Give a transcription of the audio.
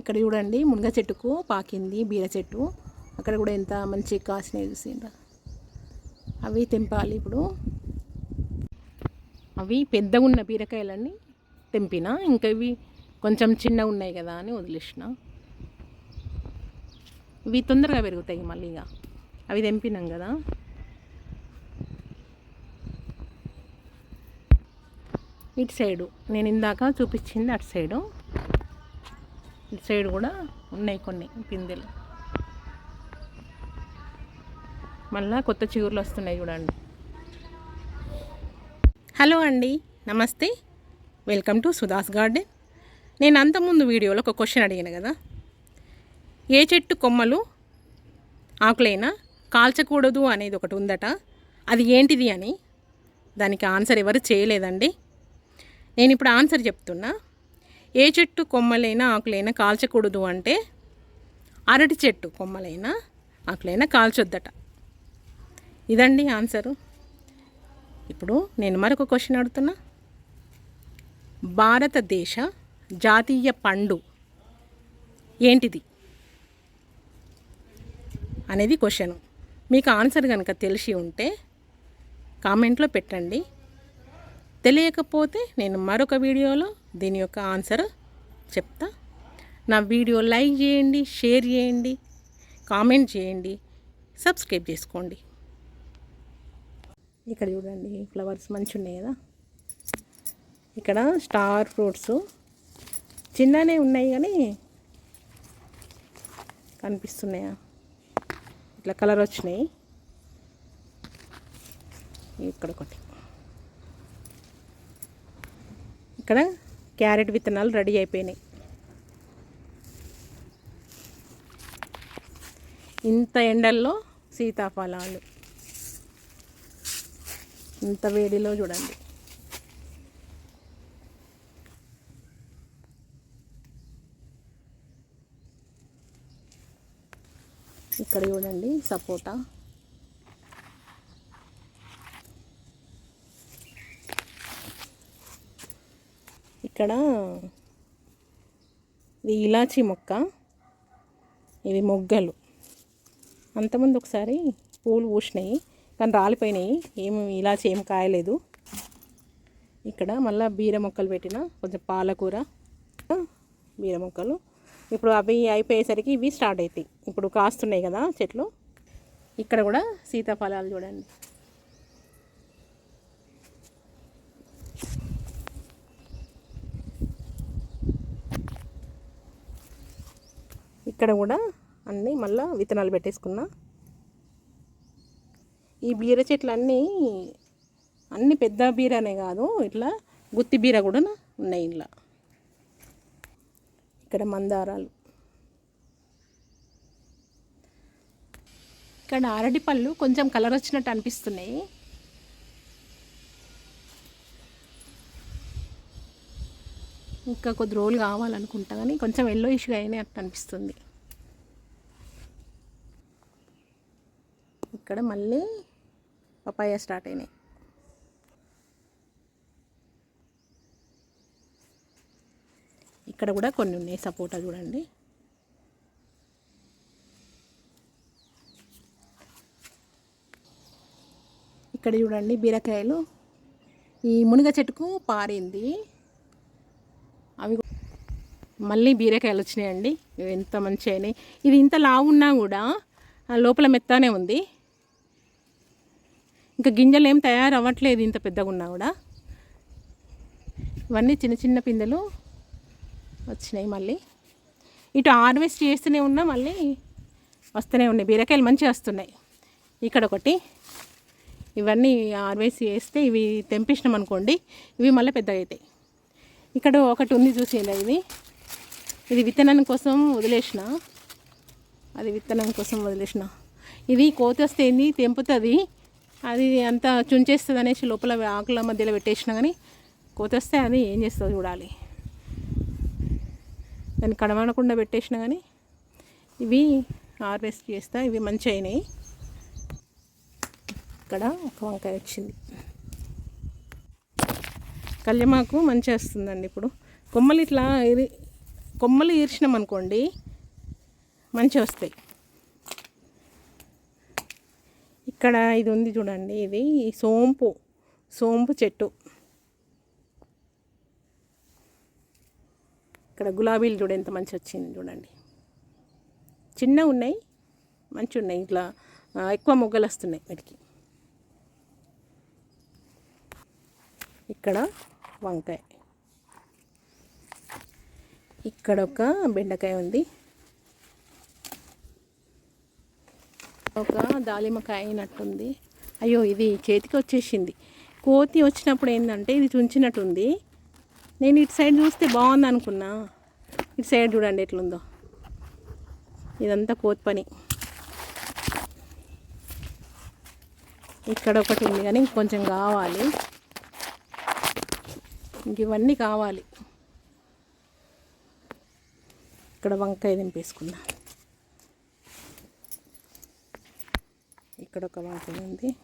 ఇక్కడ చూడండి మునగ చెట్టుకు పాకింది బీర చెట్టు. అక్కడ కూడా ఎంత మంచి కాసినాయి చూసిండ్రా. అవి తెంపాలి ఇప్పుడు. అవి పెద్దగా ఉన్న బీరకాయలన్నీ తెంపిన ఇంకా ఇవి కొంచెం చిన్నగా ఉన్నాయి కదా అని వదిలేసిన. ఇవి తొందరగా పెరుగుతాయి మళ్ళీ ఇక. అవి తెంపినాం కదా. ఇటు సైడు నేను ఇందాక చూపించింది అటు సైడు. ఇటు సైడ్ కూడా ఉన్నాయి కొన్ని పిందెలు. మళ్ళా కొత్త చిగుర్లు వస్తున్నాయి చూడండి. హలో అండి నమస్తే. Welcome to Sudha's garden. నేను అంతకుముందు వీడియోలో ఒక క్వశ్చన్ అడిగాను కదా. ఏ చెట్టు కొమ్మలు ఆకులైనా కాల్చకూడదు అనేది ఒకటి ఉందట. అది ఏంటిది అని దానికి ఆన్సర్ ఎవరు చేయలేదండి. నేను ఇప్పుడు ఆన్సర్ చెప్తున్నా. ఏ చెట్టు కొమ్మలైనా ఆకులైనా కాల్చకూడదు అంటే అరటి చెట్టు కొమ్మలైనా ఆకులైనా కాల్చొద్దట. ఇదండి ఆన్సరు. ఇప్పుడు నేను మరొక క్వశ్చన్ అడుగుతున్నా. భారతదేశ జాతీయ పండు ఏంటిది? అనేది క్వశ్చన్. మీకు ఆన్సర్ కనుక తెలిసి ఉంటే కామెంట్లో పెట్టండి. తెలియకపోతే నేను మరొక వీడియోలో దీని యొక్క ఆన్సర్ చెప్తా. నా వీడియో లైక్ చేయండి షేర్ చేయండి కామెంట్ చేయండి సబ్స్క్రైబ్ చేసుకోండి. ఇక్కడ చూడండి ఫ్లవర్స్ మంచి ఉన్నాయి కదా. ఇక్కడ స్టార్ ఫ్రూట్స్ చిన్ననే ఉన్నాయి కానీ కనిపిస్తున్నాయా? ఇట్లా కలర్ వచ్చినాయి. ఇక్కడ ఒకటి. ఇక్కడ క్యారెట్ విత్తనాలు రెడీ అయిపోయినాయి. ఇంత ఎండల్లో సీతాఫలాలు. ఇంత వేడిలో చూడండి. ఇక్కడ చూడండి సపోటా. ఇక్కడ ఇది ఇలాచీ మొక్క. ఇవి మొగ్గలు. అంతకుముందు ఒకసారి పూలు పూసినాయి కానీ రాలిపోయినాయి. ఏమి ఇలాచి ఏం కాయలేదు. ఇక్కడ మళ్ళీ బీర మొక్కలు పెట్టిన కొంచెం పాలకూర బీర మొక్కలు. ఇప్పుడు అవి అయిపోయేసరికి ఇవి స్టార్ట్ అవుతాయి ఇప్పుడు కాస్తున్నాయి కదా చెట్లు. ఇక్కడ కూడా సీతాఫలాలు చూడండి. ఇక్కడ కూడా అన్నీ మళ్ళీ విత్తనాలు పెట్టేసుకున్నా. ఈ బీర చెట్లు అన్నీ అన్ని పెద్ద బీరనే కాదు ఇట్లా గుత్తి బీర కూడా ఉన్నాయి ఇంట్లో. ఇక్కడ మందారాలు. ఇక్కడ అరటి పళ్ళు కొంచెం కలర్ వచ్చినట్టు అనిపిస్తున్నాయి. ఇంకా కొద్ది రోజులు కావాలనుకుంటా కానీ కొంచెం ఎల్లో ఇష్యూ అయినాయి అనిపిస్తుంది. ఇక్కడ మళ్ళీ పపాయ స్టార్ట్ అయినాయి. ఇక్కడ కూడా కొన్ని ఉన్నాయి సపోటా చూడండి. ఇక్కడ చూడండి బీరకాయలు. ఈ మునగ చెట్టుకు పారింది. అవి మళ్ళీ బీరకాయలు వచ్చినాయండి. ఇవి ఎంత మంచి అయినాయి. ఇది ఇంత లావు ఉన్నా కూడా లోపల మెత్తనే ఉంది. ఇంకా గింజలు ఏం తయారు అవ్వట్లేదు ఇంత పెద్దగా ఉన్నా కూడా. ఇవన్నీ చిన్న చిన్న పిందెలు వచ్చినాయి మళ్ళీ. ఇటు హార్వెస్ట్ చేస్తూనే ఉన్నా మళ్ళీ వస్తూనే ఉన్నాయి. బీరకాయలు మంచిగా వస్తున్నాయి. ఇక్కడ ఒకటి. ఇవన్నీ హార్వెస్ట్ చేస్తే ఇవి తెంపించినాం అనుకోండి ఇవి మళ్ళీ పెద్దగా అవుతాయి. ఇక్కడ ఒకటి ఉంది చూసేలా ఇది. ఇది విత్తనం కోసం వదిలేసిన. అది విత్తనం కోసం వదిలేసిన. ఇది కోత వస్తే ఏంది తెంపుతుంది. అది అంతా చుంచేస్తుంది అనేసి లోపల ఆకుల మధ్యలో పెట్టేసినా కానీ కోత వస్తే అది ఏం చేస్తుందో చూడాలి. దాన్ని కడమనకుండా పెట్టేసినా కానీ ఇవి హార్వెస్ట్ చేస్తా ఇవి మంచి అయినాయి ఇక్కడ ఒక వంకాయ వచ్చింది. కళ్యమాకు మంచిగా వస్తుందండి ఇప్పుడు. కొమ్మలు ఇట్లా ఇది కొమ్మలు ఈర్చినాం అనుకోండి మంచిగా వస్తాయి. ఇక్కడ ఇది ఉంది చూడండి ఇది సోంపు సోంపు చెట్టు. ఇక్కడ గులాబీలు చూడ ఎంత మంచి వచ్చింది చూడండి. చిన్న ఉన్నాయి మంచి ఉన్నాయి ఇట్లా ఎక్కువ మొగ్గలు వస్తున్నాయి వీటికి. ఇక్కడ వంకాయ. ఇక్కడ ఒక బెండకాయ ఉంది. ఒక దాలిమకాయ అయినట్టుంది. అయ్యో ఇది చేతికి వచ్చేసింది. కోతి వచ్చినప్పుడు ఏంటంటే ఇది చుంచినట్టుంది నేను ఇటు సైడ్ చూస్తే బాగుంది అనుకున్నా. ఇటు సైడ్ చూడండి ఎట్లుందో. ఇదంతా కోతి పని. ఇక్కడ ఒకటి ఉంది కానీ ఇంకొంచెం కావాలి. ఇంక ఇవన్నీ కావాలి. ఇక్కడ వంకాయ దింపేసుకుందాం. ఇక్కడ ఒక వాకిలి ఉంది.